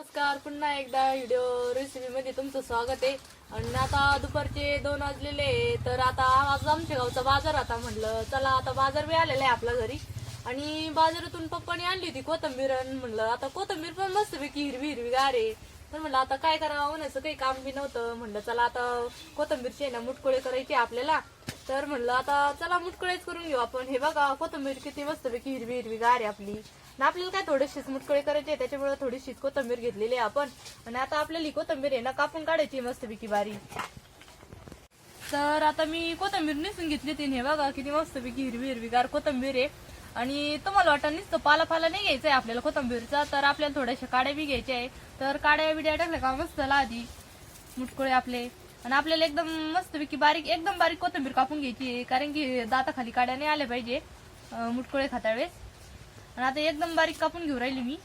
नमस्कार पुन्हा एकदा व्हिडिओ रेसिपी मध्ये तुमचं स्वागत आहे. आणि आता दुपारचे दोन वाजलेले आहे. तर आता आज आमच्या गावचा बाजार आता म्हटलं चला आता बाजार बी आलेला आहे आपल्या घरी. आणि बाजारातून पप्पाने आणली होती कोथंबीर आणि म्हणलं आता कोथंबीर पण मस्त पैकी हिरवी हिरवी गार आहे. तर म्हणलं आता काय करावं म्हणायचं काही काम बी नव्हतं. म्हणलं चला आता कोथंबीरचे आहे ना मुटकोळे करायचे आपल्याला. तर म्हणलं आता चला मुटकोळेच करून घेऊ आपण. हे बघा कोथंबीर किती मस्त पैकी हिरवी हिरवी गार आहे आपली. आणि आपल्याला काय थोडेशीच मुटकुळे करायचे त्याच्यामुळे थोडीशीच तंबीर घेतलेली आहे आपण. आणि आता आपल्याला ही कोथंबीर आहे ना कापून काढायची मस्त पिकी बारी. तर आता मी कोथंबीर नेसून घेतली तीन हे बघा किती मस्त पिकी हिरवी हिरवीगार कोथंबीर आहे. आणि तुम्हाला वाटत नुसतं पाला पाला नाही घ्यायचा आहे आपल्याला कोथंबीरचा तर आपल्याला थोड्याशा काड्या बी घ्यायच्या आहे. तर काड्या बिड्या टाकल्या का मस्त आधी मुटकोळे आपले. आणि आपल्याला एकदम मस्तपैकी बारीक एकदम बारीक कोथंबीर कापून घ्यायची आहे कारण की दाताखाली काड्या नाही आल्या पाहिजे मुटकोळे खाता वेळेस आणि आता एकदम बारीक कापून घेऊ राहिली मी.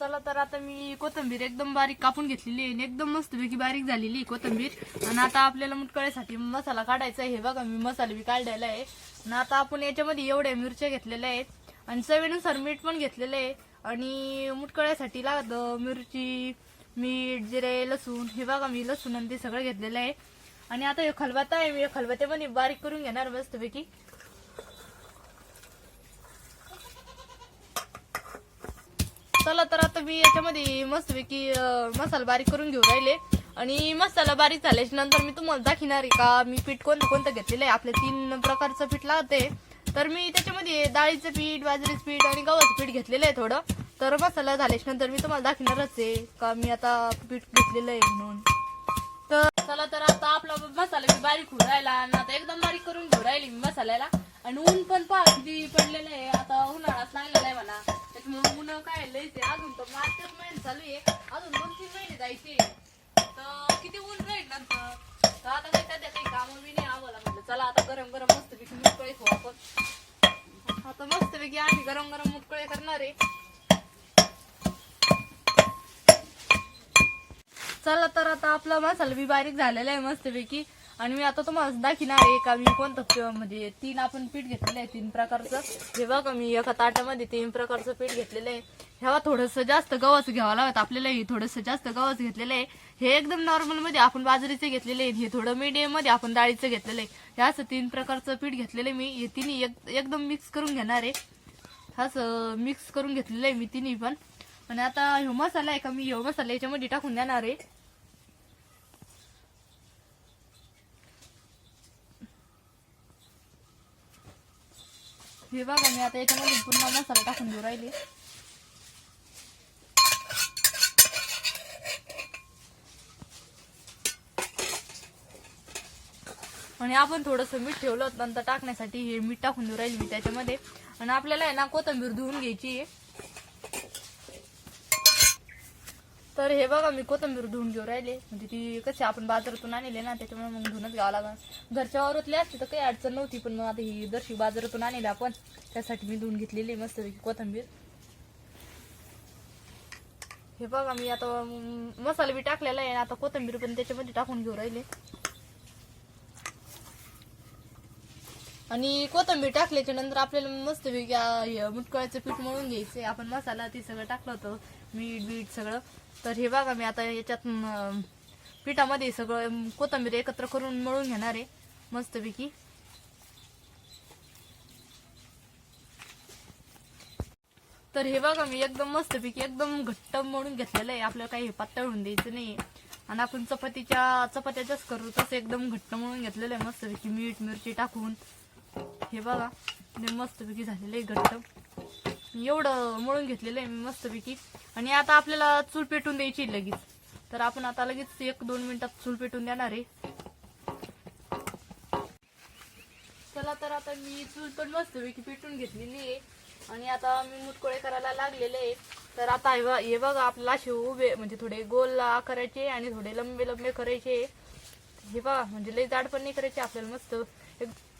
चला तर आता मी कोथंबीर एकदम बारीक कापून घेतलेली आहे आणि एकदम मस्तपैकी बारीक झालेली आहे कोथंबीर. आणि आता आपल्याला मुटकळ्यासाठी मसाला काढायचा आहे. हे बघा मी मसाला बी काढलेला आहे. आणि आता आपण याच्यामध्ये एवढ्या मिरच्या घेतलेल्या आहेत. आणि चवीनुसार मीठ पण घेतलेलं आहे. आणि मुटकळ्यासाठी लागतं मिरची मीठ जिरे लसूण. हे बघा मी लसूण आणि ते सगळं घेतलेलं आहे. आणि आता हे खलबत्ता आहे मी खलबत्त्यामध्ये बारीक करून घेणार मस्तपैकी. चला तर आता मी याच्यामध्ये मस्तपैकी मसाला बारीक करून घेऊ राहिले. आणि मसाला बारीक झाल्याच्यानंतर मी तुम्हाला दाखवणार आहे का मी पीठ कोणतं कोणतं घेतलेलं आहे. आपल्या तीन प्रकारचं पीठ लागते तर मी त्याच्यामध्ये डाळीचं पीठ बाजरीचं पीठ आणि गव्हाचं पीठ घेतलेलं आहे थोडं. तर मसाला झाल्याच्यानंतर मी तुम्हाला दाखवणारच आहे का मी आता पीठ घेतलेलं आहे म्हणून. तर चला तर आता आपला मसाला मी बारीक होऊन राहिला आणि आता एकदम बारीक करून घेऊ राहिली मी मसाल्याला. आणि ऊन पण पहा किती पडलेलं आहे आता उन्हाळाच लागलेला आहे मला त्याच्यामुळे ऊन काय लयच आहे अजून तर मार्चच महिने चालू आहे. अजून दोन तीन महिने जायचे. तर किती ऊन राहील नंतर? तर आता काय सध्या काही कामं बी नाही आम्हाला म्हटलं चला आता गरम गरम मस्त पैकी मुटकळे खाऊ आपण. आता मस्त पैकी आम्ही गरम गरम मुकळे करणार आहे. चला तर आता आपला मसाला बी बारीक झालेला आहे मस्तपैकी. आणि मी आता तुम्हाला दाखवणार आहे का मी कोणतं म्हणजे तीन आपण पीठ घेतलेलं आहे तीन प्रकारचं. हे बघा मी एका ताटामध्ये तीन प्रकारचं पीठ घेतलेलं आहे. ह्यावा थोडंसं जास्त गव्हाचं घ्यावं लागत. आपल्याला हे थोडंसं जास्त गव्हाचं घेतलेलं आहे. हे एकदम नॉर्मलमध्ये आपण बाजरीचे घेतलेले आहे. हे थोडं मीडियममध्ये आपण डाळीचं घेतलेलं आहे. हे असं तीन प्रकारचं पीठ घेतलेलं आहे मी. हे तिन्ही एक- एकदम मिक्स करून घेणार आहे. असं मिक्स करून घेतलेलं आहे मी तिन्ही पण. आणि आता ह्यो मसाला आहे का? मी ह्यो मसाला याच्यामध्ये टाकून देणार आहे. हे बघा मी आता याच्यामध्ये पुन्हा मसाला टाकून देऊ राहिले. आणि आपण थोडंसं मीठ ठेवलं होतं नंतर टाकण्यासाठी हे मीठ टाकून देऊ राहील मी त्याच्यामध्ये. आणि आपल्याला आहे ना कोथंबीर धुवून घ्यायची आहे. तर हे बघा मी कोथंबीर धुवून घेऊ राहिले. म्हणजे ती कशी आपण बाजारातून आणले ना त्याच्यामुळे मग धुवूनच घ्यावं लागेल घरच्या वावरातली असते तर काही अडचण नव्हती पण मग आता ही दर्शी बाजारातून आणली आपण त्यासाठी मी धुवून घेतलेली मस्त मस्तपैकी कोथंबीर. हे बघा मी आता मसाला बी टाकलेला आहे आता कोथंबीर पण त्याच्यामध्ये टाकून घेऊ राहिले. आणि कोथंबीर टाकल्याच्या नंतर आपल्याला मस्त मुटकळ्याचं पीठ मळून घ्यायचंय. आपण मसाला ते सगळं टाकलं होतं. मीठ बीठ सगळं. तर हे बघा मी आता याच्यात पिठामध्ये सगळं कोथंबीर एकत्र करून मळून घेणार आहे मस्तपैकी. तर हे बघा मी एकदम मस्तपैकी एकदम घट्ट मळून घेतलेलं आहे. आपल्याला काही पातळ होऊन द्यायचं नाही आणि आपण चपातीच्या चपात्याच्याच करू तसं एकदम घट्ट मळून घेतलेलं आहे. मस्तपैकी मीठ मिरची टाकून. हे बघा मस्तपैकी झालेलं आहे घट्ट. एवढं मळून घेतलेलं आहे मी मस्तपैकी. आणि आता आपल्याला चूल पेटून द्यायची लगेच. तर आपण आता लगेच एक दोन मिनिटात चूल पेटून देणार आहे. चला तर आता मी चूल पण मस्तपैकी पेटून घेतलेली आहे. आणि आता मी मुटकोळे करायला लागलेले आहे. तर आता हे बघा- हे बघा असे उभे म्हणजे थोडे गोल करायचे आणि थोडे लंबे लंबे करायचे. हे बघा म्हणजे लई जाड पण नाही करायचे आपल्याला मस्त. एक-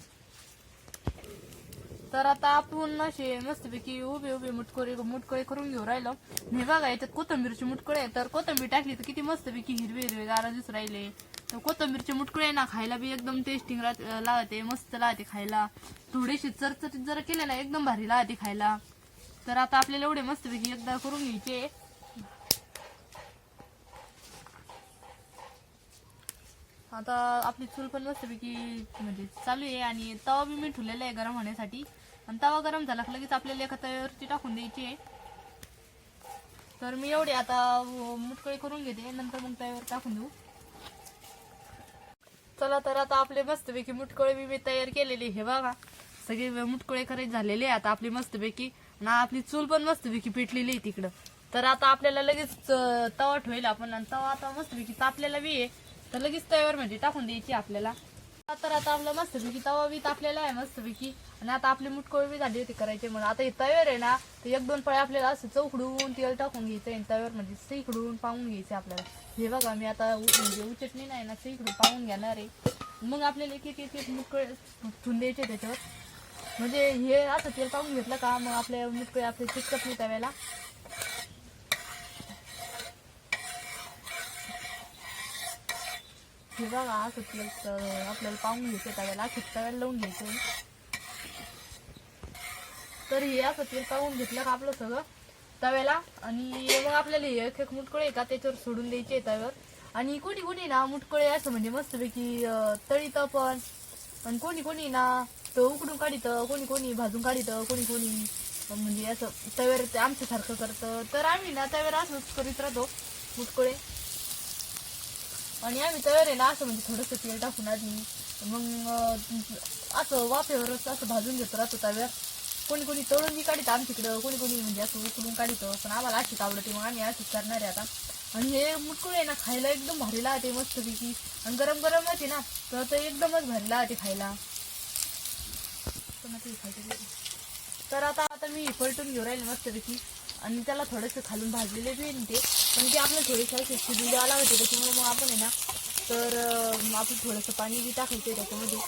तर आता आपण असे मस्तपैकी उभे उभे मुटकोळे मुटकोळे करून घेऊ राहिलो. हे बघा याच्यात कोथंबीरची मुटकोळे तर कोथंबीर टाकली तर किती मस्तपैकी हिरवे हिरवे गारा दिसू राहिले. तर कोथिंबीरचे मुटकुळे ना खायला बी एकदम टेस्टिंग लागते मस्त लागते खायला. थोडेसे चरचरीत जर केले ना एकदम भारी लागते खायला. तर आता आपल्याला एवढे मस्तपैकी एकदा करून घ्यायचे. आता आपली चूल पण मस्तपैकी म्हणजे चालू आहे आणि तवा बी मी ठेवलेला आहे गरम होण्यासाठी. आणि तवा गरम झाला की लगेच आपल्याला एका तव्यावरती टाकून द्यायची आहे. तर मी एवढे आता मुटकळे करून घेते. नंतर मग तव्यावर टाकून देऊ. चला तर आता आपले मस्तपैकी मुटकळे बी मी तयार केलेले हे बघा सगळे मुटकळे करायचे झालेले आहे. आता आपली मस्तपैकी ना आपली चूल पण मस्तपैकी पेटलेली आहे तिकडं. तर आता आपल्याला लगेच तवा ठेवेल आपण. आणि तवा आता मस्तपैकी तापलेला बी आहे. तर लगेच तव्यावर म्हणजे टाकून द्यायची आपल्याला. तर आता आपलं मस्तपैकी तवा बी तापलेला आहे मस्तपैकी. आणि आता आपली मुटकोळ बी झाली होती करायची म्हणून. आता हे तव्यावर आहे ना तर एक दोन फळे आपल्याला असं चौकडून तेल टाकून घ्यायचं आणि तव्यावर म्हणजे सईकडून पाहून घ्यायचं आपल्याला. हे बघा मी आता म्हणजे उचटणी नाही ना सईकडून पाहून घेणार आहे. मग आपल्याला एक एक एक एक मुटकळे ठेवून द्यायचे त्याच्यावर. म्हणजे हे असं तेल पाहून घेतलं का मग आपल्या मुटकळे आपले चिकटत नाही तव्याला. हे बघा असं तेल आपल्याला पाहून घ्यायचं तव्याला अख्खी तव्याला लावून घ्यायचं तर हे असं तेल पाहून घेतलं का आपलं सगळं? तव्याला आणि मग आपल्याला हे एक एक मुटकळे का? त्याच्यावर सोडून द्यायचे तव्यावर आणि कोणी कोणी ना मुटकळे असं म्हणजे मस्तपैकी अं, तळीतं पण आणि कोणी कोणी ना तो उकडून काढितं कोणी कोणी भाजून काढितं कोणी कोणी म्हणजे असं तव्यावर ते आमच्यासारखं करतं. तर आम्ही ना तव्यावर असंच करीत राहतो मुटकळे. आणि आम्ही तयार आहे ना असं म्हणजे थोडंसं तेल टाकून आधी. मग असं वाफेवरच असं भाजून घेतो राहतो तव्यावर कोणी कोणी तळून बी काढित आमच्याकडं कोणी कोणी म्हणजे असं उकडून काढितं पण आम्हाला अशीच आवडते मग आम्ही अशीच करणार आहे आता. आणि हे मुटकुळे आहे ना खायला एकदम भारी लागते मस्तपैकी. आणि गरम गरम आहे ना तर ते एकदमच भारी लागते खायला. तर आता आता मी पलटून घेऊ राहिले मस्तपैकी. आणि त्याला थोडंसं खालून भाजलेले बी ते. पण ते आपल्याला थोडेसे असे शिजून द्यावं लागते त्याच्यामुळे मग आपण आहे ना तर आपण थोडंसं पाणी बी टाकायचं आहे त्याच्यामध्ये.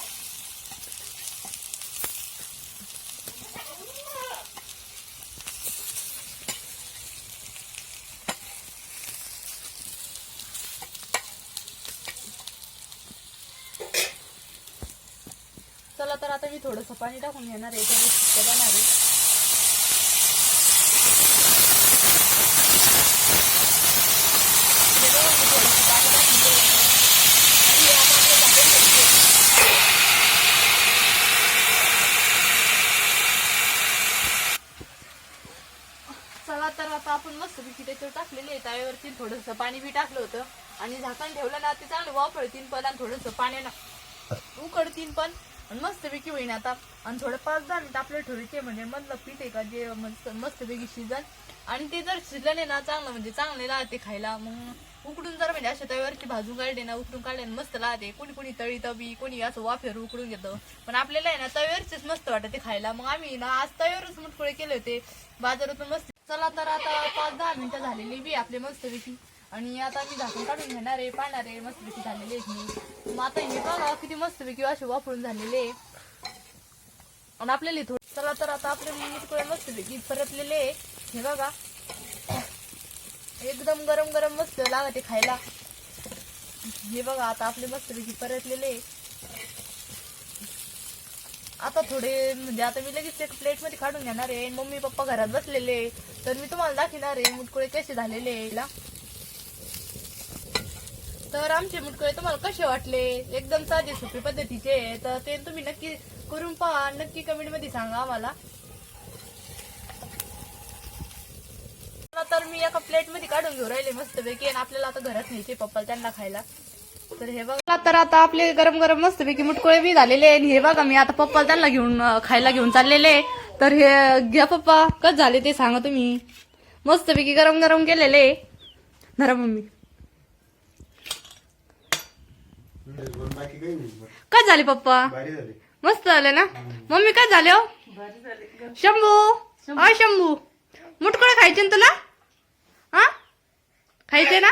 चला तर आता मी थोडंसं पाणी टाकून घेणार आहे त्याला शिट्ट्या आहे हे बघा, मी थोडंसं पाणी टाकून दिलं. आणि हे आता आपलं झाकण ठेवायचं. चला तर आता आपण त्याच्यावर टाकलेले आहे तव्यावरती थोडंसं पाणी बी टाकलं होतं. आणि झाकण ठेवलं ना ते चांगलं वापरतीन पण आणि थोडंसं पाण्यानं उकडतीन पण. आणि मस्तपैकी होईन आता. आणि थोडं पाच दहा तर आपलं ठेवायचे म्हणजे मधलं पीठ आहे का जे मस्तपैकी शिजन. आणि ते जर शिजलं नाही ना चांगलं म्हणजे चांगले राहते खायला. मग उकडून जर म्हणजे अशा तव्यावरती भाजून काढले ना उकडून काढले ना मस्त राहते. कोणी कोणी तळी तबी कोणी असं वाफेवर उकडून घेतं. पण आपल्याला आहे ना तव्यावरचीच मस्त वाटते खायला. मग आम्ही ना आज तव्यावरच मुटकुळे केले होते. बाजारातून मस्त चला तर आता पाच दहा मिनिटं झालेली बी आपले मस्तपैकी आणि आता मी झाकण काढून घेणार आहे पाहणार आहे मस्तपैकी झालेले आहेत मी मग आता हे बघा किती मस्तपैकी असे वापरून झालेले आहे. आणि आपल्याला हे थोडं चला तर आता आपले मुटकुळे मस्तपैकी परतलेले आहे. हे बघा एकदम गरम गरम मस्त लागते खायला हे बघा आता आपले मस्तपैकी परतलेले आहे. आता थोडे म्हणजे आता मी लगेच एक प्लेटमध्ये काढून घेणार आहे. मम्मी पप्पा घरात बसलेले तर मी तुम्हाला दाखवणार आहे. मुटकुळे कसे झालेले आहे तर आमचे मुटकुळे तुम्हाला कसे वाटले? एकदम साधे सोपे पद्धतीचे तर ते तुम्ही नक्की करून पहा. नक्की कमेंटमध्ये सांगा आम्हाला. तर मी एका प्लेटमध्ये काढून घेऊ राहिले मस्त पैकी आणि आपल्याला आता घरात न्यायचे पप्पा त्यांना खायला. तर हे बघा. तर आता आपले गरम गरम मस्त पैकी मुटकुळे बी झालेले आणि हे बघा मी आता पप्पा त्यांना घेऊन खायला घेऊन चाललेले तर हे घ्या पप्पा कस झाले ते सांगा तुम्ही. मस्त पैकी गरम गरम केलेले धरा मम्मी. कस काय झाले पप्पा? मस्त झाले ना? मम्मी काय झाले हो? शंभू हा शंभू. मुटकोळे खायचे ना तुला? हा? खायचे ना?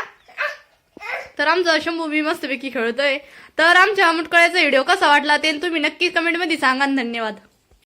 तर आमचं अशा मूवी मस्तपैकी खेळतोय. तर आमच्या मुटकळ्याचा व्हिडिओ कसा वाटला ते तुम्ही नक्की कमेंटमध्ये सांगा. धन्यवाद.